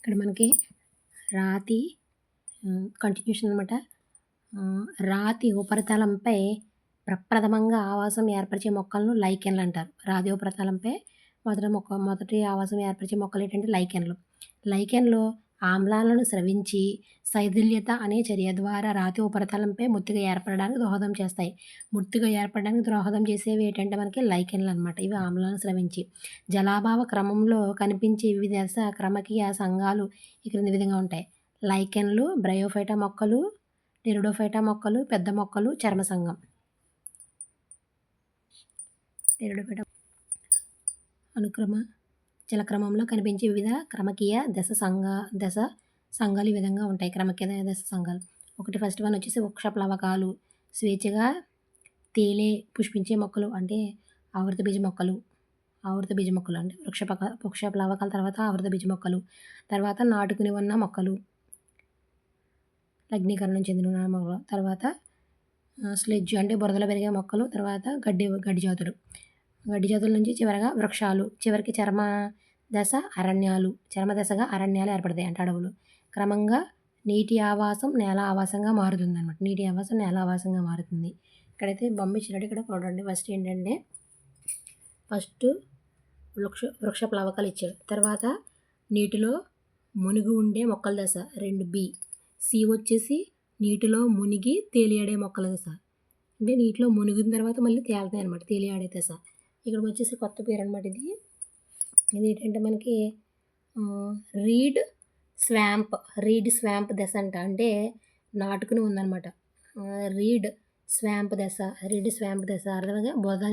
ఇక్కడ మనకి రాతి కంటిన్యూషన్ అనమాట రాతి ఉపరితలంపై ప్రప్రథమంగా ఆవాసం ఏర్పరిచే మొక్కలను లైకెన్లు అంటారు. రాతి ఉపరితలంపై మొదటి మొక్క మొదటి ఆవాసం ఏర్పరిచే మొక్కలు ఏంటంటే లైకెన్లు. లైకెన్లు ఆమ్లాలను స్రవించి శైథిల్యత అనే చర్య ద్వారా రాతి ఉపరితలంపై ముత్తిగా ఏర్పడడానికి దోహదం చేస్తాయి. ముత్తిగ ఏర్పడడానికి దోహదం చేసేవి ఏంటంటే మనకి లైకెన్లు అనమాట ఇవి ఆమ్లాలను స్రవించి జలాభావ క్రమంలో కనిపించే వివిధ దశ క్రమకీయ సంఘాలు ఈ క్రింది విధంగా ఉంటాయి. లైకెన్లు బ్రయోఫైటా మొక్కలు నిరుడోఫైటా మొక్కలు పెద్ద మొక్కలు చర్మ సంఘం. నిరుడోఫైటా అనుక్రమ చలక్రమంలో కనిపించే వివిధ క్రమకీయ దశ సంఘ దశ సంఘాలు ఈ విధంగా ఉంటాయి. క్రమకీయ దశ సంఘాలు. ఒకటి ఫస్ట్ వన్ వచ్చేసి వృక్ష ప్లవకాలు స్వేచ్ఛగా తేలే పుష్పించే మొక్కలు అంటే ఆవృత బీజ మొక్కలు. ఆవృత బీజ మొక్కలు అంటే వృక్ష పక వృక్ష ప్లవకాల తర్వాత ఆవృత బీజ మొక్కలు. తర్వాత నాటుకుని ఉన్న మొక్కలు. లగ్నీకరణం చెందిన మొక్కలు. తర్వాత స్లెడ్జ్ అంటే బురదలో పెరిగే మొక్కలు. తర్వాత గడ్డి గడ్డి జాతులు. గడ్డి జాతుల నుంచి చివరగా వృక్షాలు. చివరికి చర్మ దశ అరణ్యాలు చర్మ దశగా అరణ్యాలు ఏర్పడతాయి అంటే అడవులు. క్రమంగా నీటి ఆవాసం నేల ఆవాసంగా మారుతుంది అనమాట నీటి ఆవాసం నేల ఆవాసంగా మారుతుంది. ఇక్కడైతే బొమ్మ ఇచ్చినట్టు ఇక్కడ చూడండి. ఫస్ట్ ఏంటంటే ఫస్ట్ వృక్ష వృక్ష ప్లవకాలు ఇచ్చాడు తర్వాత నీటిలో మునిగి ఉండే మొక్కల దశ రెండు బి. సి వచ్చేసి నీటిలో మునిగి తేలియాడే మొక్కల దశ. అంటే నీటిలో మునిగిన తర్వాత మళ్ళీ తేలుతాయి అనమాట తేలియాడే దశ. ఇక్కడ వచ్చేసి కొత్త పేరు అనమాట ఇది. ఇది ఏంటంటే మనకి రీడ్ స్వాంప్ రీడ్ స్వాంప్ దశ అంట. అంటే నాటుకుని ఉందన్నమాట. రీడ్ స్వాంప్ దశ రీడ్ స్వాంప్ దశ. అర్థంగా బురద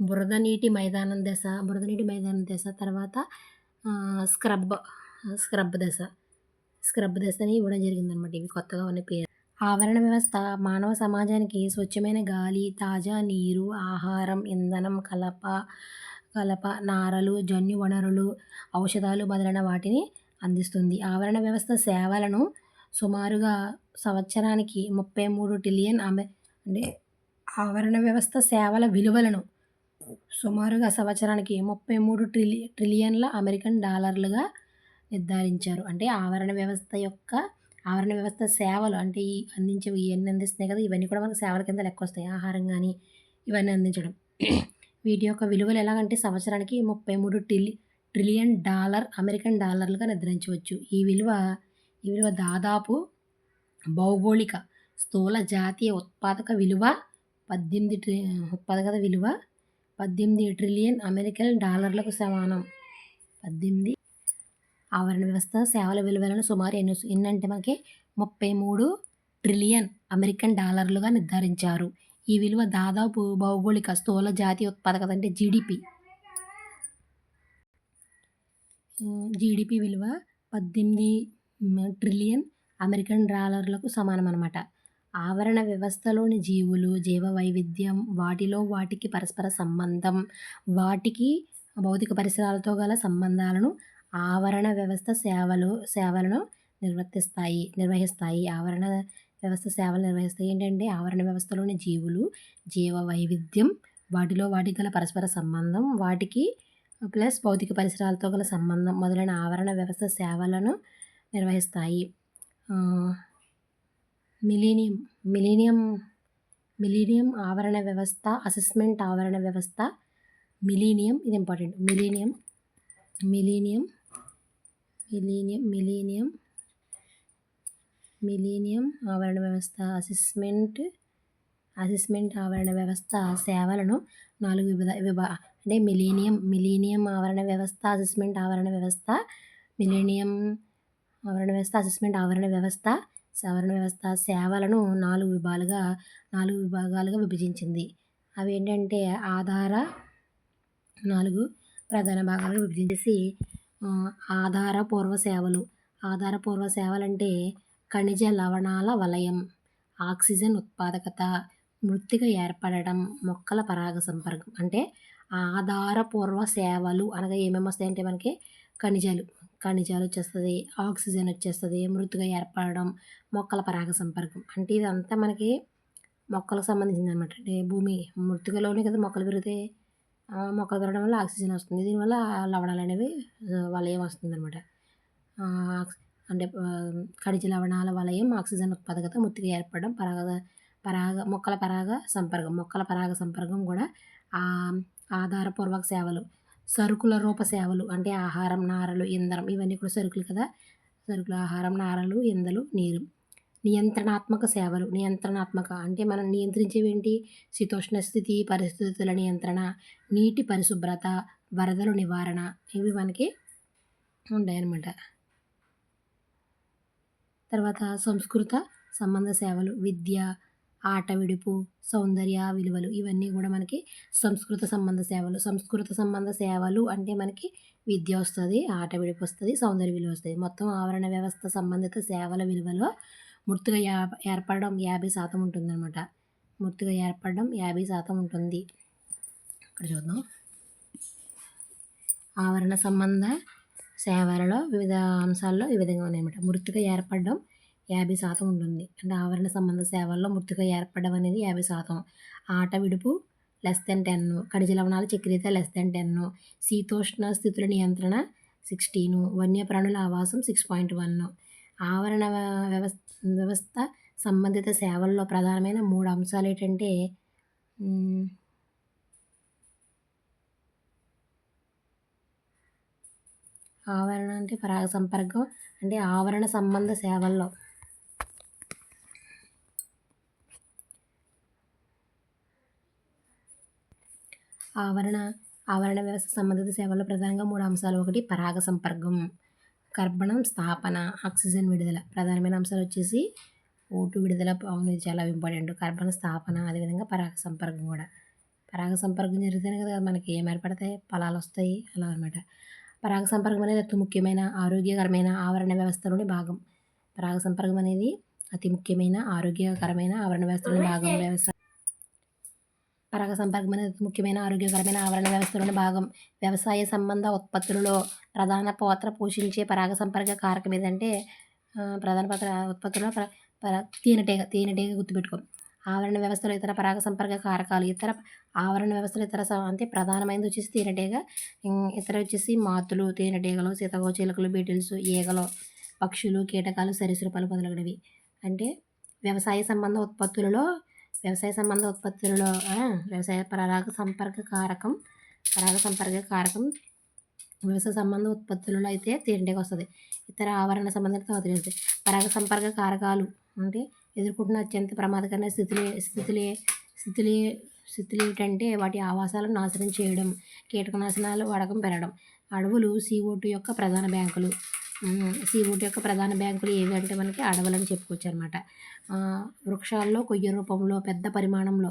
బురద నీటి మైదానం దశ బురద నీటి మైదానం దశ. తర్వాత స్క్రబ్ స్క్రబ్ దశ. స్క్రబ్ దశని ఇవ్వడం జరిగిందనమాట ఇవి కొత్తగా ఉన్న పేరు. ఆవరణ వ్యవస్థ మానవ సమాజానికి స్వచ్ఛమైన గాలి తాజా నీరు ఆహారం ఇంధనం కలప కలప నారలు జన్యు వనరులు ఔషధాలు మొదలైన వాటిని అందిస్తుంది. ఆవరణ వ్యవస్థ సేవలను సుమారుగా సంవత్సరానికి ముప్పై మూడు ట్రిలియన్ అమె అంటే ఆవరణ వ్యవస్థ సేవల విలువలను సుమారుగా సంవత్సరానికి ముప్పై మూడు ట్రిలి ట్రిలియన్ల అమెరికన్ డాలర్లుగా నిర్ధారించారు. అంటే ఆవరణ వ్యవస్థ యొక్క ఆవరణ వ్యవస్థ సేవలు అంటే ఈ అందించేవి ఇవన్నీ అందిస్తున్నాయి కదా ఇవన్నీ కూడా మనకు సేవల కింద లెక్క వస్తాయి. ఆహారం కానీ ఇవన్నీ అందించడం. వీటి యొక్క విలువలు ఎలాగంటే సంవత్సరానికి ముప్పై మూడు ట్రిలి ట్రిలియన్ డాలర్ అమెరికన్ డాలర్లుగా నిర్ధారించవచ్చు ఈ విలువ ఈ విలువ దాదాపు భౌగోళిక స్థూల జాతీయ ఉత్పాదక విలువ పద్దెనిమిది ట్రి ఉత్పాదకత విలువ పద్దెనిమిది ట్రిలియన్ అమెరికన్ డాలర్లకు సమానం. పద్దెనిమిది ఆవరణ వ్యవస్థ సేవల విలువలను సుమారు ఎన్ని ఎన్నంటే మనకి ముప్పై మూడు ట్రిలియన్ అమెరికన్ డాలర్లుగా నిర్ధారించారు. ఈ విలువ దాదాపు భౌగోళిక స్థూల జాతీయ ఉత్పాదకత అంటే జీడిపి. జీడిపి విలువ పద్దెనిమిది ట్రిలియన్ అమెరికన్ డాలర్లకు సమానం అనమాట ఆవరణ వ్యవస్థలోని జీవులు జీవ వైవిధ్యం వాటిలో వాటికి పరస్పర సంబంధం వాటికి భౌతిక పరిసరాలతో గల సంబంధాలను ఆవరణ వ్యవస్థ సేవలు సేవలను నిర్వర్తిస్తాయి నిర్వహిస్తాయి. ఆవరణ వ్యవస్థ సేవలు నిర్వహిస్తాయి. ఏంటంటే ఆవరణ వ్యవస్థలోని జీవులు జీవ వైవిధ్యం వాటిలో వాటికి గల పరస్పర సంబంధం వాటికి ప్లస్ భౌతిక పరిసరాలతో గల సంబంధం మొదలైన ఆవరణ వ్యవస్థ సేవలను నిర్వహిస్తాయి. మిలీనియం మిలీనియం మిలీనియం ఆవరణ వ్యవస్థ అసెస్మెంట్ ఆవరణ వ్యవస్థ మిలీనియం ఇది important millennium millennium millennium millennium millennium ఆవరణ వ్యవస్థ అసెస్మెంట్ అసెస్మెంట్ ఆవరణ వ్యవస్థ సేవలను నాలుగు విభ విభా అంటే మిలీనియం మిలీనియం ఆవరణ వ్యవస్థ అసెస్మెంట్ ఆవరణ వ్యవస్థ మిలీనియం ఆవరణ వ్యవస్థ అసెస్మెంట్ ఆవరణ వ్యవస్థ సవరణ వ్యవస్థ సేవలను నాలుగు విభాగాలుగా నాలుగు విభాగాలుగా విభజించింది. అవి ఏంటంటే ఆధార నాలుగు ప్రధాన భాగాలుగా విభజించేసి ఆధారపూర్వ సేవలు. ఆధారపూర్వ సేవలు అంటే ఖనిజ లవణాల వలయం ఆక్సిజన్ ఉత్పాదకత మృత్తిక ఏర్పడడం మొక్కల పరాగ సంపర్కం అంటే ఆధారపూర్వ సేవలు అనగా ఏమేమి వస్తాయంటే మనకి ఖనిజాలు. ఖనిజాలు వచ్చేస్తుంది ఆక్సిజన్ వచ్చేస్తుంది మృతిగా ఏర్పడడం మొక్కల పరాగ సంపర్కం అంటే ఇదంతా మనకి మొక్కలకు సంబంధించింది అనమాట అంటే భూమి మృతికలోనే కదా మొక్కలు పెరుగుతాయి మొక్కలు పెరగడం వల్ల ఆక్సిజన్ వస్తుంది. దీనివల్ల లవణాలు అనేవి వలయం వస్తుంది అనమాట అంటే ఖనిజ లవణాల వలయం ఆక్సిజన్ ఉత్పాదకత ముత్తిగా ఏర్పడడం పరాగ పరాగ మొక్కల పరాగ సంపర్కం మొక్కల పరాగ సంపర్కం కూడా ఆధారపూర్వక సేవలు. సరుకుల రూప సేవలు అంటే ఆహారం నారలు ఇంధనం ఇవన్నీ కూడా సరుకులు కదా! సరుకులు ఆహారం నారలు ఇందలు నీరు. నియంత్రణాత్మక సేవలు. నియంత్రణాత్మక అంటే మనం నియంత్రించేవేంటి? శీతోష్ణ స్థితి పరిస్థితుల నియంత్రణ నీటి పరిశుభ్రత వరదలు నివారణ ఇవి మనకి ఉంటాయన్నమాట. తర్వాత సంస్కృత సంబంధ సేవలు విద్య ఆట విడుపు సౌందర్య విలువలు ఇవన్నీ కూడా మనకి సంస్కృత సంబంధ సేవలు. సంస్కృత సంబంధ సేవలు అంటే మనకి విద్య వస్తుంది ఆట విడుపు వస్తుంది సౌందర్య విలువ వస్తుంది. మొత్తం ఆవరణ వ్యవస్థ సంబంధిత సేవల విలువలో మృతుగా ఏర్పడడం యాభై శాతం ఉంటుందన్నమాట. మృతుగా ఏర్పడడం యాభై శాతం ఉంటుంది. ఇక్కడ చూద్దాం. ఆవరణ సంబంధ సేవలలో వివిధ అంశాల్లో ఈ విధంగా ఉన్నాయన్నమాట. మృతిగా ఏర్పడడం యాభై శాతం ఉంటుంది. అంటే ఆవరణ సంబంధ సేవల్లో మృతిగా ఏర్పడడం అనేది యాభై శాతం. ఆట విడుపు లెస్ దెన్ టెన్ కడిజ లవణాల చక్రీత లెస్ దెన్ టెన్ శీతోష్ణ స్థితుల నియంత్రణ సిక్స్టీను వన్యప్రాణుల ఆవాసం సిక్స్ పాయింట్ వన్ ఆవరణ వ్యవస్థ వ్యవస్థ సంబంధిత సేవల్లో ప్రధానమైన మూడు అంశాలు ఏంటంటే ఆవరణ అంటే పరాగ సంపర్కం అంటే ఆవరణ సంబంధ సేవల్లో. ఆవరణ ఆవరణ వ్యవస్థ సంబంధిత సేవల్లో ప్రధానంగా మూడు అంశాలు. ఒకటి పరాగ సంపర్కం కర్బణం స్థాపన ఆక్సిజన్ విడుదల. ప్రధానమైన అంశాలు వచ్చేసి ఓటు విడుదల అవును ఇది చాలా ఇంపార్టెంట్. కర్బన స్థాపన అదేవిధంగా పరాగ సంపర్కం కూడా. పరాగ సంపర్కం జరిగితేనే కదా మనకి ఏం ఏర్పడతాయి? ఫలాలు వస్తాయి అలా అనమాట పరాగ సంపర్కం అనేది అతి ముఖ్యమైన ఆరోగ్యకరమైన ఆవరణ వ్యవస్థలోని భాగం. పరాగ సంపర్కం అనేది అతి ముఖ్యమైన ఆరోగ్యకరమైన ఆవరణ వ్యవస్థలోని భాగం వ్యవస్థ. పరాగ సంపర్కం అనేది అతి ముఖ్యమైన ఆరోగ్యకరమైన ఆవరణ వ్యవస్థలోని భాగం. వ్యవసాయ సంబంధ ఉత్పత్తులలో ప్రధాన పాత్ర పోషించే పరాగ సంపర్క కారకం ఏదంటే ప్రధాన పాత్ర ఉత్పత్తుల్లో తేనెటీగ తేనెటీగ గుర్తుపెట్టుకో. ఆవరణ వ్యవస్థలో ఇతర పరాగ సంపర్క కారకాలు ఇతర ఆవరణ వ్యవస్థలు ఇతర అంటే ప్రధానమైనది వచ్చేసి తేనెటీగ. ఇతర వచ్చేసి మాతులు తేనెటీగలు సీతకోచిలుకలు బీటిల్స్ ఈగలు పక్షులు కీటకాలు సరీసృపాలు మొదలగునవి. అంటే వ్యవసాయ సంబంధ ఉత్పత్తులలో వ్యవసాయ సంబంధ ఉత్పత్తులలో వ్యవసాయ పరాగ సంపర్క కారకం పరాగ సంపర్క కారకం వ్యవసాయ సంబంధ ఉత్పత్తులలో అయితే తేనెటీగ వస్తుంది. ఇతర ఆవరణ సంబంధిత వదిలేస్తాయి పరాగ సంపర్క కారకాలు అంటే ఎదుర్కొంటున్న అత్యంత ప్రమాదకరమైన స్థితిలే స్థితులే స్థితులే స్థితులు ఏమిటంటే వాటి ఆవాసాలను నాశనం చేయడం కీటకనాశనాలు వాడకం పెరగడం. అడవులు సీఓటు యొక్క ప్రధాన బ్యాంకులు. సీఓటు యొక్క ప్రధాన బ్యాంకులు ఏవి అంటే మనకి అడవులని చెప్పుకోవచ్చు అనమాట వృక్షాల్లో కొయ్య రూపంలో పెద్ద పరిమాణంలో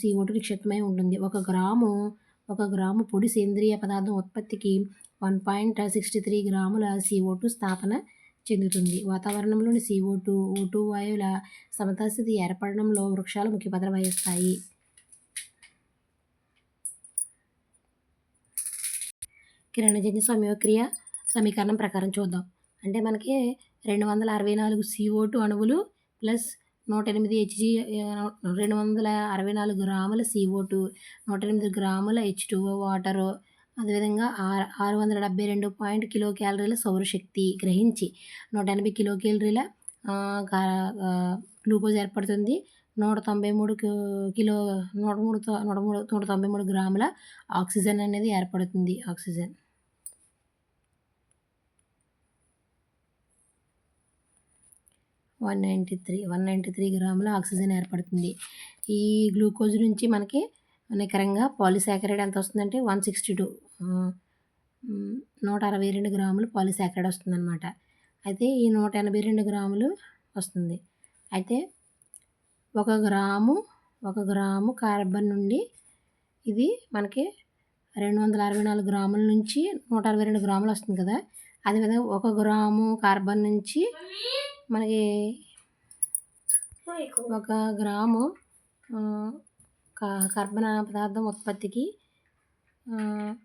సీఓటు నిక్షిప్తమై ఉంటుంది. ఒక గ్రాము ఒక గ్రాము పొడి సేంద్రియ పదార్థం ఉత్పత్తికి వన్ పాయింట్ సిక్స్టీ త్రీ గ్రాముల సీఓటు స్థాపన చెందుతుంది. వాతావరణంలోని సిఓ టూ ఓ టూ వాయువుల సమతాస్థితి ఏర్పడడంలో వృక్షాలు ముఖ్య పాత్ర వహిస్తాయి కిరణజన్య సమయక్రియ సమీకరణం ప్రకారం చూద్దాం. అంటే మనకి రెండు వందల అరవై నాలుగు సిఓ టూ అణువులు ప్లస్ నూట ఎనిమిది హెచ్జి రెండు వందల అరవై నాలుగు గ్రాముల సిఓ టూ నూట ఎనిమిది గ్రాముల హెచ్ టూ వాటరు అదేవిధంగా ఆరు ఆరు వందల డెబ్బై రెండు పాయింట్ కిలో క్యాలరీల సౌరశక్తి గ్రహించి నూట ఎనభై కిలో క్యాలరీల గ్లూకోజ్ ఏర్పడుతుంది. నూట తొంభై మూడు కిలో నూట మూడు నూట మూడు నూట తొంభై మూడు గ్రాముల ఆక్సిజన్ అనేది ఏర్పడుతుంది. Oxygen. One ninety three one ninety three గ్రాముల ఆక్సిజన్ ఏర్పడుతుంది. ఈ గ్లూకోజ్ నుంచి మనకి నికరంగా పాలిసాకరైడ్ ఎంత వస్తుందంటే వన్ సిక్స్టీ టూ. నూట అరవై రెండు గ్రాములు పాలిసాకరైడ్ వస్తుందన్నమాట. అయితే ఈ నూట ఎనభై రెండు గ్రాములు వస్తుంది. అయితే ఒక గ్రాము ఒక గ్రాము కార్బన్ నుండి ఇది మనకి రెండు వందల అరవై నాలుగు గ్రాముల నుంచి నూట అరవై రెండు గ్రాములు వస్తుంది కదా. అదేవిధంగా ఒక గ్రాము కార్బన్ నుంచి మనకి ఒక గ్రాము కర్బన పదార్థం ఉత్పత్తికి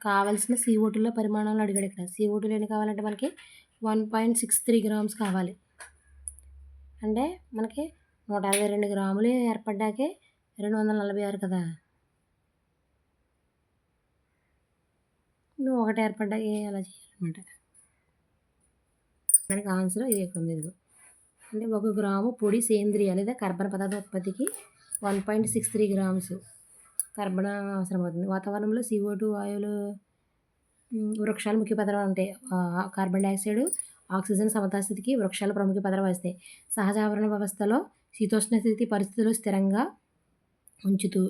కావలసిన సీఓటీలో పరిమాణాలు అడిగాడు ఇక్కడ. సీఓటీలో ఎన్ని కావాలంటే మనకి one point six three grams కావాలి. అంటే మనకి నూట అరవై రెండు గ్రాములు ఏర్పడ్డాకే రెండు వందల నలభై ఆరు కదా. నువ్వు ఒకటి ఏర్పడ్డాకే అలా చేయాలన్నమాట. దానికి ఆన్సర్ ఇది ఇక్కడ ఉంది ఇదిగో అంటే ఒక గ్రాము పొడి సేంద్రియ లేదా కర్బన పదార్థ ఉత్పత్తికి one point six three grams కర్బన అవసరం అవుతుంది వాతావరణంలో సిఓ టూ వాయువులు వృక్షాలు ముఖ్య పాత్ర ఉంటాయి. కార్బన్ డైఆక్సైడ్ ఆక్సిజన్ సమతాస్థితికి వృక్షాలు ప్రముఖ పాత్ర వహిస్తాయి. సహజ ఆవరణ వ్యవస్థలో శీతోష్ణ స్థితి పరిస్థితులు స్థిరంగా ఉంచుతూ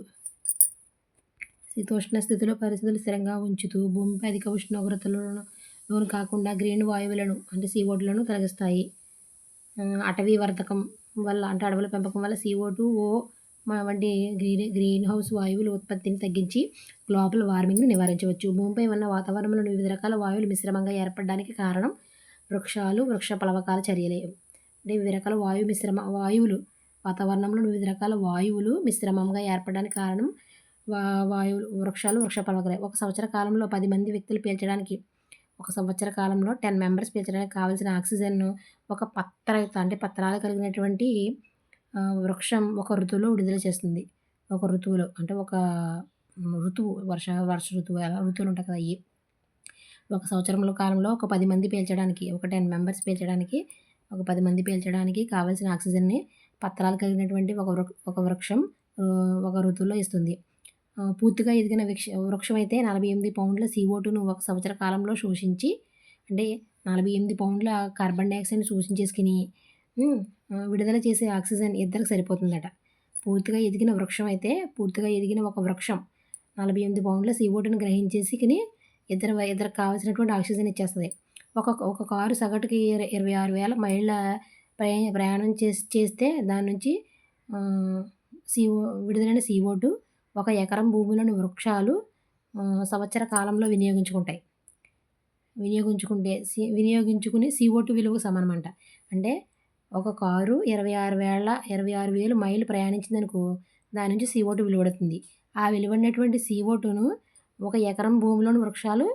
శీతోష్ణ స్థితిలో పరిస్థితులు స్థిరంగా ఉంచుతూ భూమిపై అధిక ఉష్ణోగ్రతలను లోను కాకుండా గ్రీన్ వాయువులను అంటే సీఓటులను తొలగిస్తాయి. అటవీ వర్ధకం వల్ల అంటే అడవుల పెంపకం వల్ల సీఓ టూ ఓ వంటి గ్రీన్ గ్రీన్ హౌస్ వాయువుల ఉత్పత్తిని తగ్గించి గ్లోబల్ వార్మింగ్ను నివారించవచ్చు. భూమిపై ఉన్న వాతావరణంలో వివిధ రకాల వాయువులు మిశ్రమంగా ఏర్పడడానికి కారణం వృక్షాలు వృక్ష ప్లవకాల చర్యలే. అంటే వివిధ రకాల వాయు మిశ్రమ వాయువులు వాతావరణంలో వివిధ రకాల వాయువులు మిశ్రమంగా ఏర్పడడానికి కారణం వా వాయువులు వృక్షాలు వృక్ష ప్లవకాలే. ఒక సంవత్సర కాలంలో పది మంది వ్యక్తులు పీల్చడానికి ఒక సంవత్సర కాలంలో టెన్ మెంబర్స్ పీల్చడానికి కావాల్సిన ఆక్సిజన్ను ఒక పత్ర అంటే పత్రాలు కలిగినటువంటి వృక్షం ఒక ఋతువులో విడుదల చేస్తుంది. ఒక ఋతువులో అంటే ఒక ఋతువు వర్ష వర్ష ఋతువు అలా ఋతువులు ఉంటాయి కదా అవి ఒక సంవత్సరంలో కాలంలో ఒక పది మంది పీల్చడానికి ఒక టెన్ మెంబర్స్ పీల్చడానికి ఒక పది మంది పీల్చడానికి కావాల్సిన ఆక్సిజన్ని పత్రాలు కలిగినటువంటి ఒక వృ ఒక వృక్షం ఒక ఋతువులో ఇస్తుంది. పూర్తిగా ఎదిగిన వృక్ష వృక్షం అయితే నలభై ఎనిమిది పౌండ్ల CO2ను ఒక సంవత్సర కాలంలో శోషించి అంటే నలభై ఎనిమిది పౌండ్ల కార్బన్ డైఆక్సైడ్ని శోషించేసుకుని విడుదల చేసే ఆక్సిజన్ ఇద్దరికి సరిపోతుందట. పూర్తిగా ఎదిగిన వృక్షం అయితే పూర్తిగా ఎదిగిన ఒక వృక్షం. నలభై ఎనిమిది పౌండ్ల సీఓటును గ్రహించేసి ఇద్దరు ఇద్దరికి కావాల్సినటువంటి ఆక్సిజన్ ఇచ్చేస్తుంది. ఒక ఒక కారు సగటుకి ఇరవై ఆరు వేల మైళ్ళ ప్రయా ప్రయాణం చేసి చేస్తే దాని నుంచి సీఓ విడుదలైన సీఓటు ఒక ఎకరం భూమిలోని వృక్షాలు సంవత్సర కాలంలో వినియోగించుకుంటాయి. వినియోగించుకుంటే సి వినియోగించుకుని సీఓటు టూ విలువకు సమానమంట. అంటే ఒక కారు ఇరవై ఆరు వేల ఇరవై ఆరు వేలు మైళ్ళు ప్రయాణించిందనుకో దాని నుంచి సీఓటు టూ వెలువడుతుంది. ఆ వెలువడినటువంటి సీఓటును టూను ఒక ఎకరం భూమిలోని వృక్షాలు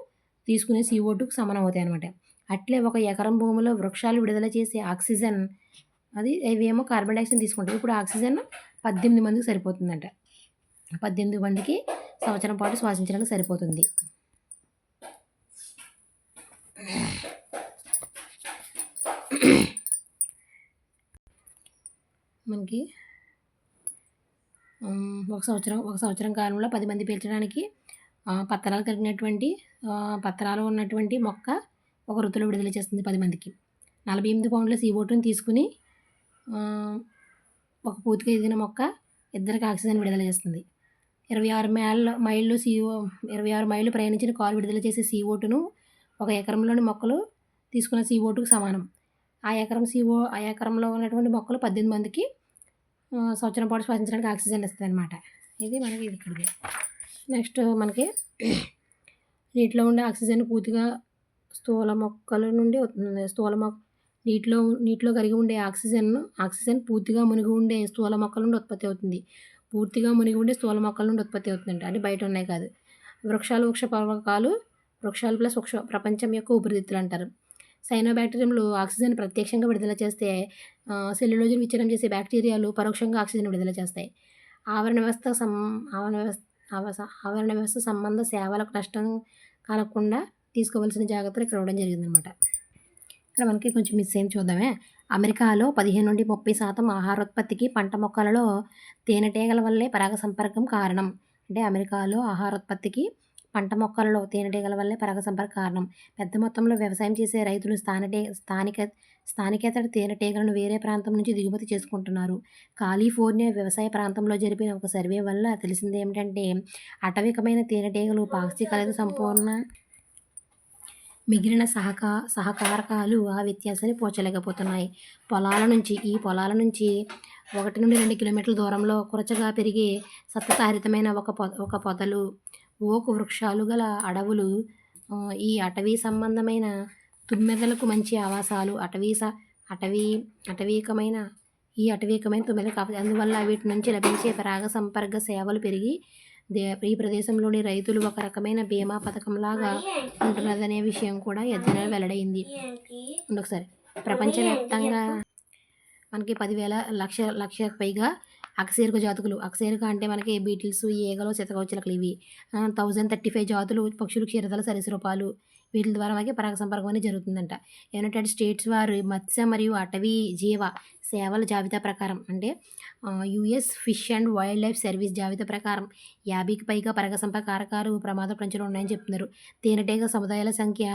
తీసుకునే సీఓటుకు సమానం అవుతాయి అనమాట అట్లే ఒక ఎకరం భూమిలో వృక్షాలు విడుదల చేసే ఆక్సిజన్ అది ఇవేమో కార్బన్ డైఆక్సైడ్ తీసుకుంటాయి ఇప్పుడు ఆక్సిజన్ పద్దెనిమిది మందికి సరిపోతుందంట. పద్దెనిమిది మందికి సంవత్సరం పాటు శ్వాసించడానికి సరిపోతుంది. మనకి ఒక సంవత్సరం ఒక సంవత్సరం కాలంలో పది మంది పీల్చడానికి పత్రాలు కలిగినటువంటి పత్రాలు ఉన్నటువంటి మొక్క ఒక ఋతువులో విడుదల చేస్తుంది పది మందికి. నలభై ఎనిమిది పౌండ్ల సీఓటుని తీసుకుని ఒక పూర్తిగా ఎదిగిన మొక్క ఇద్దరికి ఆక్సిజన్ విడుదల చేస్తుంది. ఇరవై ఆరు మైళ్ళ మైళ్ళు సీఓ ఇరవై ఆరు మైళ్ళు ప్రయాణించిన కారు విడుదల చేసే సీఓటును ఒక ఎకరంలోని మొక్కలు తీసుకున్న సీఓటుకు సమానం. ఆ ఎకరం సీఓ ఆ ఎకరంలో ఉన్నటువంటి మొక్కలు పద్దెనిమిది మందికి సంవత్సరం పాటు శ్వాసించడానికి ఆక్సిజన్ ఇస్తుంది అనమాట ఇది మనకి ఇది ఇక్కడిది. నెక్స్ట్ మనకి నీటిలో ఉండే ఆక్సిజన్ పూర్తిగా స్థూల మొక్కల నుండి వస్తుంది. స్థూల మొక్క నీటిలో నీటిలో కరిగి ఉండే ఆక్సిజన్ ఆక్సిజన్ పూర్తిగా మునిగి ఉండే స్థూల మొక్కల నుండి ఉత్పత్తి అవుతుంది. పూర్తిగా మునిగి ఉండే స్థూల మొక్కల నుండి ఉత్పత్తి అవుతుందంట. అంటే బయట ఉన్నాయి కాదు. వృక్షాలు వృక్ష పర్వకాలు వృక్షాలు ప్లస్ వృక్ష ప్రపంచం యొక్క ఊపిరితిత్తులు అంటారు. సైనోబాక్టీరియంలు ఆక్సిజన్ ప్రత్యక్షంగా విడుదల చేస్తే సెల్యులోజన్ విచ్ఛిన్నం చేసే బ్యాక్టీరియాలు పరోక్షంగా ఆక్సిజన్ విడుదల చేస్తాయి. ఆవరణ వ్యవస్థ సం ఆవరణ వ్యవస్థ ఆవరణ వ్యవస్థ సంబంధ సేవలకు నష్టం కలగకుండా తీసుకోవాల్సిన జాగ్రత్తలు ఇక్కడ ఇవ్వడం జరిగిందనమాట. ఇక్కడ మనకి కొంచెం మిస్ అయింది చూద్దామే. అమెరికాలో పదిహేను నుండి ముప్పై శాతం ఆహారోత్పత్తికి పంట మొక్కలలో తేనెటీగల వల్లే పరాగ సంపర్కం కారణం. అంటే అమెరికాలో ఆహారోత్పత్తికి పంట మొక్కలలో తేనెటీగల వల్లే పరాగసంపర్క కారణం. పెద్ద మొత్తంలో వ్యవసాయం చేసే రైతులు స్థానికే స్థానిక స్థానికేతర తేనెటీగలను వేరే ప్రాంతం నుంచి దిగుమతి చేసుకుంటున్నారు. కాలిఫోర్నియా వ్యవసాయ ప్రాంతంలో జరిపిన ఒక సర్వే వల్ల తెలిసింది ఏమిటంటే అటవికమైన తేనెటీగలు పాక్షికలత సంపూర్ణ మిగిలిన సహకా సహకారకాలు ఆ వ్యత్యాసాన్ని పోచలేకపోతున్నాయి పొలాల నుంచి ఈ పొలాల నుంచి ఒకటి నుండి రెండు కిలోమీటర్ల దూరంలో కురచగా పెరిగే సత్వతారితమైన ఒక పొద ఒక పొదలు ఓకు వృక్షాలు గల అడవులు ఈ అటవీ సంబంధమైన తుమ్మెదలకు మంచి ఆవాసాలు అటవీ స అటవీ అటవీకమైన ఈ అటవీకమైన తుమ్మెదలు కావాలి అందువల్ల వీటి నుంచి లభించే పరాగ సంపర్క సేవలు పెరిగి దే ఈ ప్రదేశంలోని రైతులు ఒక రకమైన బీమా పథకంలాగా ఉంటున్నదనే విషయం కూడా అధ్యయనంలో వెల్లడైంది. ఒకసారి. ప్రపంచవ్యాప్తంగా మనకి పదివేల లక్ష లక్షకు పైగా అకశేరుక జాతుకులు. అకశేరుక అంటే మనకి బీటిల్స్ ఈగలు చితకవచ్చలకలు ఇవి. థౌజండ్ థర్టీ ఫైవ్ జాతులు పక్షులు క్షీరదల సరీసృపాలు వీటి ద్వారా మనకి పరాగ సంపర్కం అనేది జరుగుతుందంట. యునైటెడ్ స్టేట్స్ వారు మత్స్య మరియు అటవీ జీవ సేవల జాబితా ప్రకారం అంటే US Fish and Wildlife Service జాబితా ప్రకారం యాభైకి పైగా పరగ సంపర్క కారకాలు ప్రమాద పంచులు ఉన్నాయని చెప్తున్నారు. తేనెటీగ సముదాయాల సంఖ్య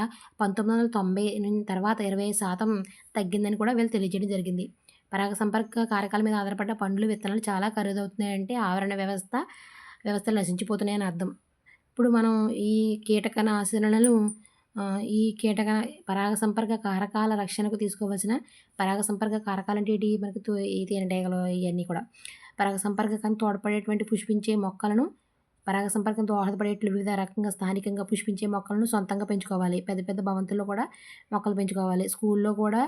పంతొమ్మిది వందల తొంభై తర్వాత ఇరవై శాతం తగ్గిందని కూడా వీళ్ళు తెలియజేయడం జరిగింది. పరాగ సంపర్క కారకాల మీద ఆధారపడ్డ పండ్లు విత్తనాలు చాలా ఖరీదవుతున్నాయంటే ఆవరణ వ్యవస్థ వ్యవస్థలు నశించిపోతున్నాయని అర్థం. ఇప్పుడు మనం ఈ కీటక నాశనలను ఈ కీటక పరాగ సంపర్క కారకాల రక్షణకు తీసుకోవాల్సిన పరాగ సంపర్క కారకాలు అంటే ఏంటి? మనకి ఈ తేనెటీగలు ఇవన్నీ కూడా. పరాగ సంపర్కం తోడ్పడేటువంటి పుష్పించే మొక్కలను పరాగ సంపర్కం దోహదపడేట్లు వివిధ రకంగా స్థానికంగా పుష్పించే మొక్కలను సొంతంగా పెంచుకోవాలి. పెద్ద పెద్ద భవంతుల్లో కూడా మొక్కలు పెంచుకోవాలి. స్కూల్లో కూడా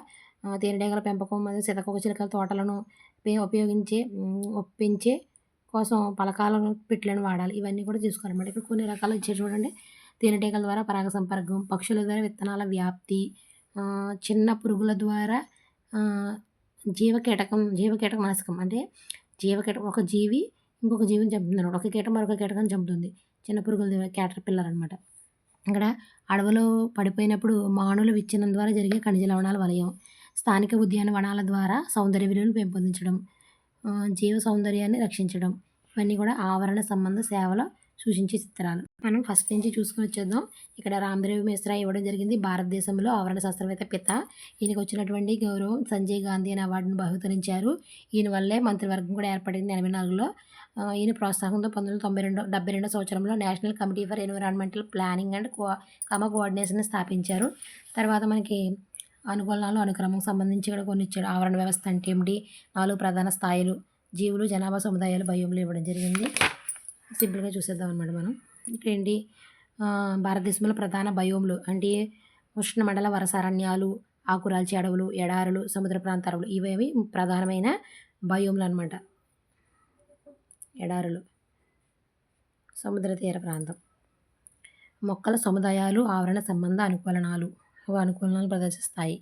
తేనెటీగల పెంపకం మరియు సీతాకోక తోటలను ఉపయోగించే పెంచే కోసం పలకాలను పెట్టలను వాడాలి. ఇవన్నీ కూడా చూసుకోవాలన్నమాట ఇక్కడ కొన్ని రకాలు ఇచ్చారు చూడండి. తేనెటీగల ద్వారా పరాగ సంపర్కం పక్షుల ద్వారా విత్తనాల వ్యాప్తి చిన్న పురుగుల ద్వారా జీవకీటకం జీవకీటక నాశకం అంటే జీవకీటకం ఒక జీవి ఇంకొక జీవిని చంపుతుంది అనమాట ఒక కీటం మరొక కీటకం చంపుతుంది. చిన్న పురుగుల క్యాటర్ పిల్లర్ అనమాట ఇక్కడ అడవిలో పడిపోయినప్పుడు మానుల విచ్ఛిన్నం ద్వారా జరిగే ఖనిజ లవణాల వలయం. స్థానిక ఉద్యానవనాల ద్వారా సౌందర్య విలువను పెంపొందించడం జీవ సౌందర్యాన్ని రక్షించడం ఇవన్నీ కూడా ఆవరణ సంబంధ సేవలో సూచించే చిత్రాలు. మనం ఫస్ట్ నుంచి చూసుకుని వచ్చేద్దాం. ఇక్కడ రామదేవి మిశ్రా ఇవ్వడం జరిగింది. భారతదేశంలో ఆవరణ శాస్త్రవేత్త పిత. ఈయనకు వచ్చినటువంటి గౌరవం సంజయ్ గాంధీ అనే అవార్డును బహుకరించారు ఈయన వల్లే మంత్రివర్గం కూడా ఏర్పడింది ఎనభై నాలుగులో. ఈయన ప్రోత్సాహంతో పంతొమ్మిది వందల తొంభై రెండు డెబ్బై రెండో సంవత్సరంలో National Committee for Environmental Planning and co comma Coordination స్థాపించారు. తర్వాత మనకి అనుకూలనాలు అనుక్రమం సంబంధించి కూడా కొన్ని ఇచ్చాడు ఆవరణ వ్యవస్థ అంటే ఏమిటి? నాలుగు ప్రధాన స్థాయిలు జీవులు జనాభా సముదాయాలు భయంలో ఇవ్వడం జరిగింది. సింపుల్గా చూసేద్దాం అనమాట మనం. ఇక్కడ ఏంటి? భారతదేశంలో ప్రధాన భయోములు అంటే ఉష్ణమండల వరసారణ్యాలు ఆకురాల్చి అడవులు ఎడారులు సముద్ర ప్రాంత అడవులు ఇవేవి ప్రధానమైన భయోములు అనమాట ఎడారులు సముద్ర తీర ప్రాంతం. మొక్కల సముదాయాలు ఆవరణ సంబంధ అనుకూలనాలు. అనుకూలనాలు ప్రదర్శిస్తాయి.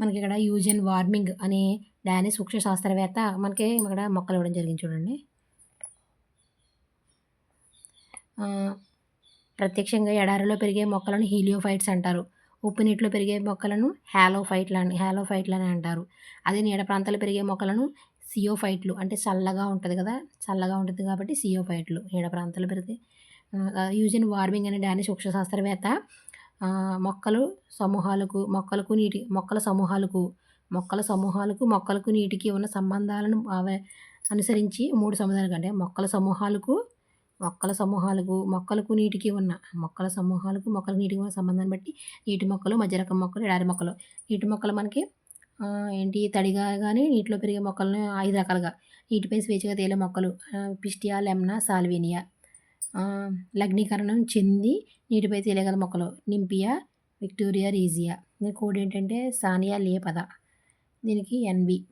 మనకి ఇక్కడ యూజన్ వార్మింగ్ అనే డానిష్ వృక్ష శాస్త్రవేత్త మనకి ఇక్కడ మొక్కలు ఇవ్వడం జరిగింది చూడండి. ప్రత్యక్షంగా ఎడారిలో పెరిగే మొక్కలను హీలియోఫైట్స్ అంటారు. ఉప్పు నీటిలో పెరిగే మొక్కలను హ్యాలోఫైట్లు అని హ్యాలోఫైట్లు అని అంటారు. అదే నీడ ప్రాంతాల్లో పెరిగే మొక్కలను సియోఫైట్లు అంటే చల్లగా ఉంటుంది కదా చల్లగా ఉంటుంది కాబట్టి సియోఫైట్లు. నీడ ప్రాంతాల్లో పెరిగితే యూజిన్ వార్మింగ్ అనే డానిష్ వృక్షశాస్త్రవేత్త మొక్కలు సమూహాలకు మొక్కలకు నీటి మొక్కల సమూహాలకు మొక్కల సమూహాలకు మొక్కలకు నీటికి ఉన్న సంబంధాలను అనుసరించి మూడు సముదాయాలు అంటే మొక్కల సమూహాలకు మొక్కల సమూహాలకు మొక్కలకు నీటికి ఉన్న మొక్కల సమూహాలకు మొక్కలకు నీటికి ఉన్న సంబంధాన్ని బట్టి నీటి మొక్కలు మధ్య రకం మొక్కలు ఎడారి మొక్కలు. నీటి మొక్కలు మనకి ఏంటి? తడిగా కానీ నీటిలో పెరిగే మొక్కలను ఐదు రకాలుగా. నీటిపై స్వేచ్ఛగా తేలే మొక్కలు పిస్టియా లెమ్నా సాల్వేనియా. లగ్నీకరణం చెంది నీటిపై తేలేగల మొక్కలు నింపియా విక్టోరియా రీజియా. దీని కోడ్ ఏంటంటే సానియా లేపద దీనికి ఎన్బి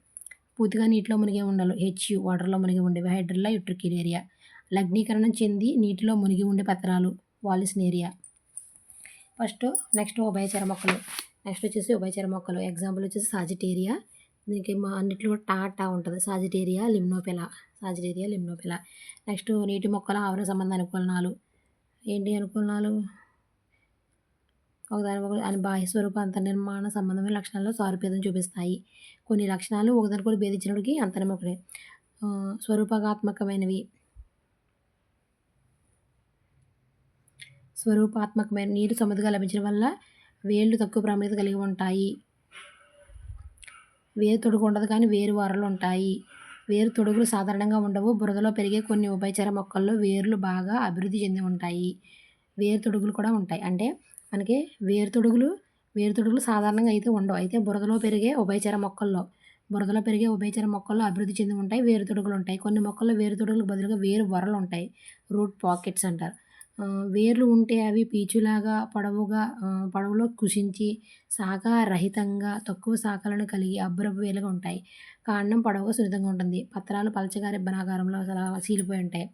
పూర్తిగా నీటిలో మునిగి ఉండాలి హెచ్యు వాటర్లో మునిగి ఉండేవి. హైడ్రల్లా యుట్రికిలేరియా లగ్నీకరణం చెంది నీటిలో మునిగి ఉండే పత్రాలు వాలిసినేరియా. ఫస్ట్ నెక్స్ట్ ఉభయచర మొక్కలు. నెక్స్ట్ వచ్చేసి ఉభయచర మొక్కలు. ఎగ్జాంపుల్ వచ్చేసి సాజిటేరియా. దీనికి మా అన్నిట్లో కూడా టాటా ఉంటుంది. సాజిటేరియా లిమ్నోపెలా సాజిటేరియా లిమ్నోపెలా నెక్స్ట్ నీటి మొక్కల ఆవరణ సంబంధ అనుకూలనాలు. ఏంటి అనుకూలనాలు? ఒకదాని అని బాహ్య స్వరూప అంతర్నిర్మాణ సంబంధమైన లక్షణాల్లో సారూప్యతను చూపిస్తాయి. కొన్ని లక్షణాలు ఒకదానికొకటి భేదించినప్పటికీ అంతర్ముఖుడే స్వరూపకాత్మకమైనవి స్వరూపాత్మకమైన నీరు సమృద్ధిగా లభించడం వల్ల వేళ్ళు తక్కువ ప్రాముఖ్యత కలిగి ఉంటాయి. వేరు తొడుగు ఉండదు కానీ వేరు వారలు ఉంటాయి. వేరు తొడుగులు సాధారణంగా ఉండవు. బురదలో పెరిగే కొన్ని ఉభయచర మొక్కల్లో వేర్లు బాగా అభివృద్ధి చెంది ఉంటాయి. వేరు తొడుగులు కూడా ఉంటాయి. అంటే మనకి వేరు తొడుగులు వేరు తొడుగులు సాధారణంగా అయితే ఉండవు. అయితే బురదలో పెరిగే ఉభయచర మొక్కల్లో బురదలో పెరిగే ఉభయచర మొక్కల్లో అభివృద్ధి చెంది ఉంటాయి వేరు తొడుగులు ఉంటాయి. కొన్ని మొక్కల్లో వేరు తొడుగులకు బదులుగా వేరు వరలు ఉంటాయి. రూట్ పాకెట్స్ అంటారు. వేర్లు ఉంటే అవి పీచులాగా పొడవుగా పొడవులో కుషించి రహితంగా తక్కువ శాఖలను కలిగి అబ్బురపు వేలుగా ఉంటాయి. కాండం పొడవుగా సున్నితంగా ఉంటుంది. పత్రాలు పలచగా రిబ్బనాకారంలో అసలు చీలిపోయి ఉంటాయి.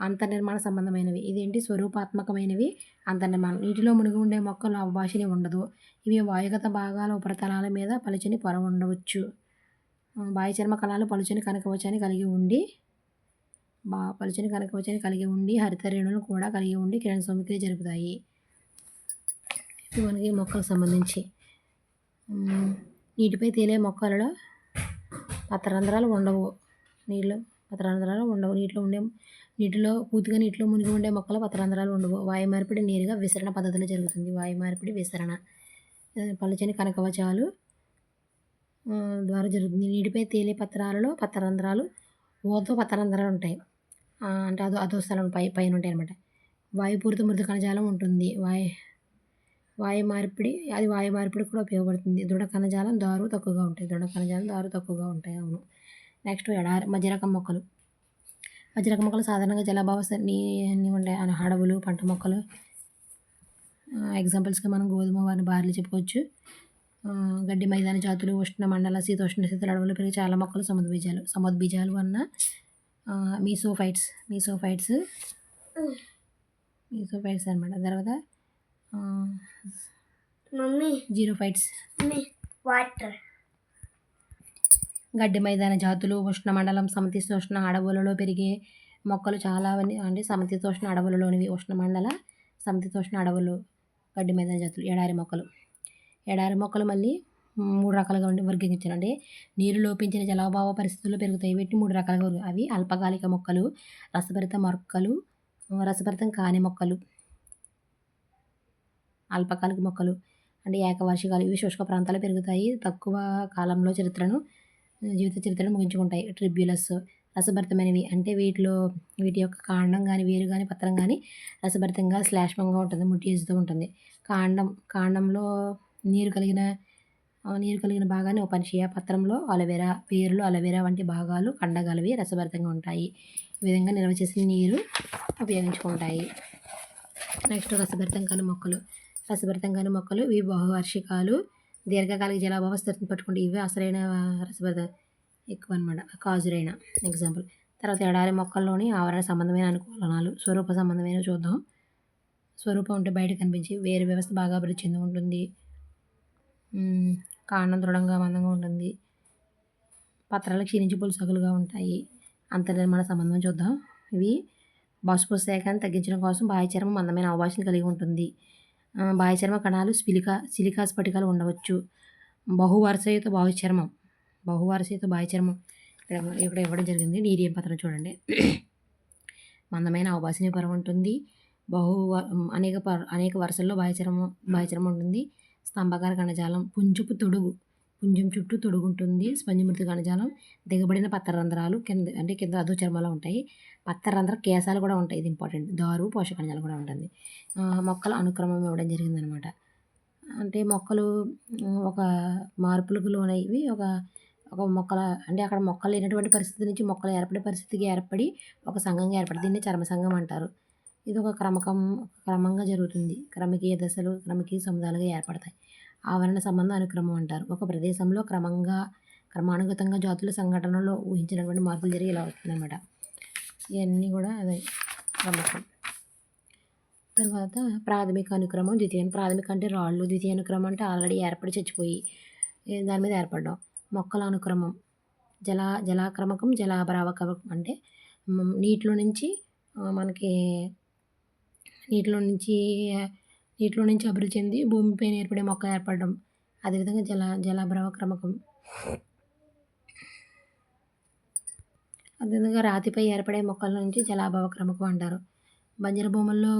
అంతర్నిర్మాణ సంబంధమైనవి. ఇదేంటి? స్వరూపాత్మకమైనవి అంతర్నిర్మాణం. నీటిలో మునిగి ఉండే మొక్కలు అవభాషని ఉండదు. ఇవి వాయుగత భాగాల ఉపరితలాల మీద పలుచని పొర ఉండవచ్చు. చర్మ కళాలు పలుచని కనకవచాన్ని కలిగి ఉండి బా పలుచని కనకవచని కలిగి ఉండి హరిత రేణులను కూడా కలిగి ఉండి కిరణ సౌమిక్రియ జరుపుతాయి ఇవి మనకి మొక్కలకు సంబంధించి. నీటిపై తేలే మొక్కలలో పత్రరంధ్రాలు ఉండవు. నీళ్ళు పత్రరంధ్రాలు ఉండవు. నీటిలో ఉండే నీటిలో పూర్తిగా నీటిలో మునిగి ఉండే మొక్కలు పత్రరంధ్రాలు ఉండవు. వాయు మార్పిడి నేరుగా విసరణ పద్ధతిలో జరుగుతుంది. వాయు మార్పిడి విసరణ. పలుచని కనకవచాలు ద్వారా జరుగుతుంది. నీటిపై తేలే పత్రాలలో పత్రరంధ్రాలు ఊతో పత్రరంధ్రాలు ఉంటాయి. అంటే అదో అదో స్థలం పై పైన ఉంటాయి అనమాట వాయుపూరిత మృదు కణజాలం ఉంటుంది. వాయు వాయు మార్పిడి అది వాయు మార్పిడి కూడా ఉపయోగపడుతుంది. దృఢ కణజాలం దారు తక్కువగా ఉంటాయి. దృఢ కణజాలం దారు తక్కువగా ఉంటాయి. అవును. నెక్స్ట్ ఎడారి మధ్యరకం మొక్కలు. మధ్యరకం మొక్కలు సాధారణంగా జలాభావ నీ ఉండే అడవులు పంట మొక్కలు. ఎగ్జాంపుల్స్గా మనం గోధుమ వారిని బార్లు చెప్పుకోవచ్చు. గడ్డి మైదాన జాతులు ఉష్ణ మండల శీతోష్ణ శీతల అడవులు పెరిగే చాలా మొక్కలు సముద్బీజాలు సముద్బీజాలు అన్న మీసోఫైట్స్ మీసోఫైట్స్ మీసోఫైట్స్ అనమాట తర్వాత మమ్మీ. Xerophytes water. గడ్డి మైదాన జాతులు ఉష్ణమండలం సమశీతోష్ణ అడవులలో పెరిగే మొక్కలు చాలా అంటే సమశీతోష్ణ అడవులలోనివి ఉష్ణమండల సమశీతోష్ణ అడవులు గడ్డి మైదాన జాతులు ఎడారి మొక్కలు. ఎడారి మొక్కలు మళ్ళీ మూడు రకాలుగా ఉండి వర్గీకరించారు నీరు లోపించిన జలాభావ పరిస్థితుల్లో పెరుగుతాయి. వీటిని మూడు రకాలుగా అవి అల్పకాలిక మొక్కలు రసభరిత మొక్కలు రసభరితం కాని మొక్కలు అల్పకాలిక మొక్కలు అంటే ఏకవార్షికాలు. ఇవి శుష్క ప్రాంతాల్లో పెరుగుతాయి. తక్కువ కాలంలో చరిత్రను జీవిత చరిత్రను ముగించుకుంటాయి. ట్రిబ్యులస్ రసభరితమైనవి అంటే వీటిలో వీటి యొక్క కాండం కానీ వేరు కానీ పత్రం కానీ రసభరితంగా శ్లాష్మంగా ఉంటుంది ముట్టిస్తూ ఉంటుంది. కాండం కాండంలో నీరు కలిగిన నీరు కలిగిన భాగాన్ని ఉపనిషయ పత్రంలో అలవెరా పేర్లు అలవెరా వంటి భాగాలు కండగలవి రసభరితంగా ఉంటాయి. ఈ విధంగా నిల్వ చేసిన నీరు ఉపయోగించుకుంటాయి. నెక్స్ట్ రసభరితం కాని మొక్కలు. రసభరితం కాని మొక్కలు ఇవి బహువార్షికాలు. దీర్ఘకాలిక జలాభావ స్థితిని పట్టుకుంటే ఇవి అసలైన రసభరిత ఎక్కువ అనమాట కాజురైన ఎగ్జాంపుల్. తర్వాత ఎడారి మొక్కల్లోని ఆవరణ సంబంధమైన అనుకూలనాలు. స్వరూప సంబంధమైన చూద్దాం. స్వరూపం ఉంటే బయట కనిపించి వేరు వ్యవస్థ బాగా అభివృద్ధి చెంది ఉంటుంది. కాండం దృఢంగా మందంగా ఉంటుంది. పత్రాలు క్షీణించి పులుసగులుగా ఉంటాయి. అంతర్నిర్మాణ సంబంధం చూద్దాం. ఇవి బాష్ప సేకరణ తగ్గించడం కోసం బాహ్యచర్మం మందమైన అవభాషను కలిగి ఉంటుంది. ఆ, బాహ్యచర్మ కణాలు స్పిలికా సిలికా స్ఫటికాలు ఉండవచ్చు. బహువారసయుత బాహ్యచర్మం. బహువారసయుత బాహ్యచర్మం. ఇక్కడ ఇక్కడ ఇవ్వడం జరిగింది. నీరియం పత్రం చూడండి. మందమైన అవభాసనీయ పరం ఉంటుంది బహు అనేక పర్ అనేక వరుసల్లో బాహ్యచర్మం బాహ్యచర్మం ఉంటుంది. స్తంభకార కణజాలం పుంజపు తొడుగు. పుంజం చుట్టూ తొడుగు ఉంటుంది స్పంజిమృతి కణజాలం దిగబడిన పత్తరంధ్రాలు కింద అంటే కింద అధో చర్మలో ఉంటాయి. పత్తరంధ్ర కేశాలు కూడా ఉంటాయి. ఇది ఇంపార్టెంట్ దారు పోషక కణజాలం కూడా ఉంటుంది. మొక్కల అనుక్రమం ఇవ్వడం జరిగిందనమాట. అంటే మొక్కలు ఒక మార్పులకు లోనైవి ఒక ఒక మొక్కల అంటే అక్కడ మొక్కలు లేనటువంటి పరిస్థితి నుంచి మొక్కలు ఏర్పడే పరిస్థితికి ఏర్పడి ఒక సంఘంగా ఏర్పడి దీన్ని చర్మ సంఘం అంటారు. ఇది ఒక క్రమకం క్రమంగా జరుగుతుంది. క్రమకీయ దశలు క్రమకీయ సముదాయాలుగా ఏర్పడతాయి. ఆవరణ సంబంధ అనుక్రమం అంటారు. ఒక ప్రదేశంలో క్రమంగా క్రమానుగతంగా జాతుల సంఘటనలో ఊహించినటువంటి మార్పులు జరిగి ఇలా అవుతుందన్నమాట ఇవన్నీ కూడా అదే క్రమకం. తర్వాత ప్రాథమిక అనుక్రమం ద్వితీయ ప్రాథమిక అంటే రాళ్ళు ద్వితీయ అనుక్రమం అంటే ఆల్రెడీ ఏర్పడి చచ్చిపోయి దాని మీద ఏర్పడడం. మొక్కల అనుక్రమం జల జలాక్రమకం జలాభరావకం అంటే నీటిలో నుంచి మనకి నీటిలో నుంచి నీటిలో నుంచి అభివృద్ధి చెంది భూమిపైన ఏర్పడే మొక్క ఏర్పడడం. అదేవిధంగా జల జలాభ్రవ క్రమకం. అదేవిధంగా రాతిపై ఏర్పడే మొక్కల నుంచి జలాభావ క్రమకం అంటారు. బంజర భూముల్లో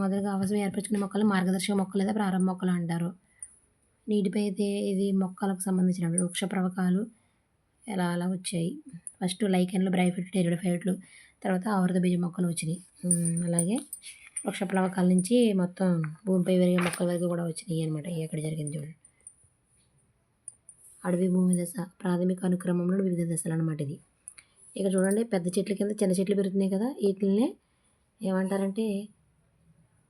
మొదలుగా అవసరం ఏర్పరచుకునే మొక్కలు మార్గదర్శక మొక్కలు లేదా ప్రారంభ మొక్కలు అంటారు. నీటిపై అయితే ఇది మొక్కలకు సంబంధించిన వృక్ష ప్రవకాలు ఎలా అలా వచ్చాయి. ఫస్ట్ లైకెన్లు బ్రైఫిట్ టెరిడోఫైట్లు తర్వాత ఆవృత బీజ మొక్కలు వచ్చినాయి. అలాగే వృక్ష ప్లవకాల నుంచి మొత్తం భూమిపై పెరిగే మొక్కల వరకు కూడా వచ్చినాయి అనమాట ఎక్కడ జరిగింది చూడండి అడవి భూమి దశ ప్రాథమిక అనుక్రమంలో వివిధ దశలు అనమాట ఇది. ఇక చూడండి పెద్ద చెట్ల కింద చిన్న చెట్లు పెరుగుతున్నాయి కదా వీటినే ఏమంటారంటే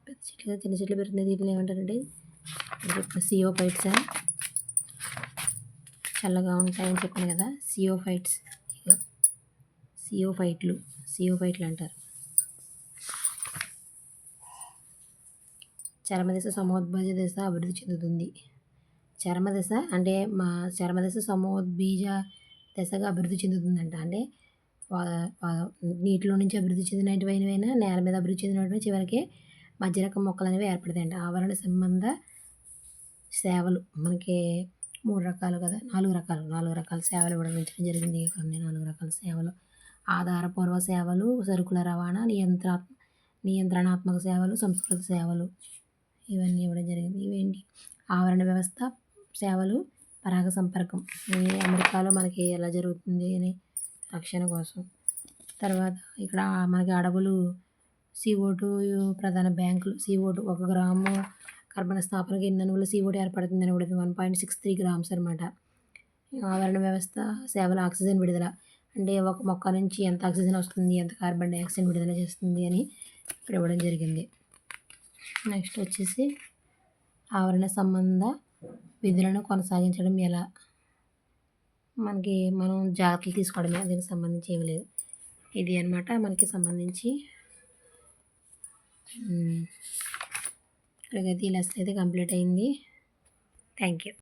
పెద్ద చెట్లు కింద చిన్న చెట్లు పెరుగుతున్నాయి వీటిని ఏమంటారంటే సియోఫైట్స్ చల్లగా ఉంటాయని చెప్పాను కదా సియోఫైట్స్. ఫైట్లు సియోఫైట్లు సియోఫైట్లు అంటారు. చర్మదశ సమోద్భజ దశ అభివృద్ధి చెందుతుంది. చర్మదశ అంటే మా చర్మదశ సమోద్బీజ దశగా అభివృద్ధి చెందుతుందంట. అంటే నీటిలో నుంచి అభివృద్ధి చెందినటువైనవైనా నేల మీద అభివృద్ధి చెందినటువంటి చివరికి మధ్యరకం మొక్కలు అనేవి ఏర్పడతాయంట. ఆవరణ సంబంధ సేవలు మనకి మూడు రకాలు కదా. నాలుగు రకాలు నాలుగు రకాల సేవలు వివరించడం జరిగింది. కొన్ని నాలుగు రకాల సేవలు. ఆధారపూర్వ సేవలు సరుకుల రవాణా నియంత్ర నియంత్రణాత్మక సేవలు సంస్కృత సేవలు. ఇవన్నీ ఇవ్వడం జరిగింది. ఇవేంటి? ఆవరణ వ్యవస్థ సేవలు పరాగ సంపర్కం. ఇది అమెరికాలో మనకి ఎలా జరుగుతుంది అని రక్షణ కోసం. తర్వాత ఇక్కడ మనకి అడవులు సిఓటు ప్రధాన బ్యాంకులు సిఓటు ఒక గ్రాము కర్బన స్థాపనకి ఎన్ని అణువుల సిఓటు ఏర్పడుతుంది అని కూడా one point six three grams అనమాట ఆవరణ వ్యవస్థ సేవల ఆక్సిజన్ విడుదల. అంటే ఒక మొక్క నుంచి ఎంత ఆక్సిజన్ వస్తుంది ఎంత కార్బన్ డైఆక్సైడ్ విడుదల చేస్తుంది అని ఇక్కడ ఇవ్వడం జరిగింది. నెక్స్ట్ వచ్చేసి ఆవరణ సంబంధ విధులను కొనసాగించడం ఎలా? మనకి మనం జాగ్రత్తలు తీసుకోవడమే దీనికి సంబంధించి ఏమి లేదు. ఇది అన్నమాట మనకి సంబంధించి. ఉమ్, ఇక్కడికైతే ఈ లెసన్ అయితే కంప్లీట్ అయింది. Thank you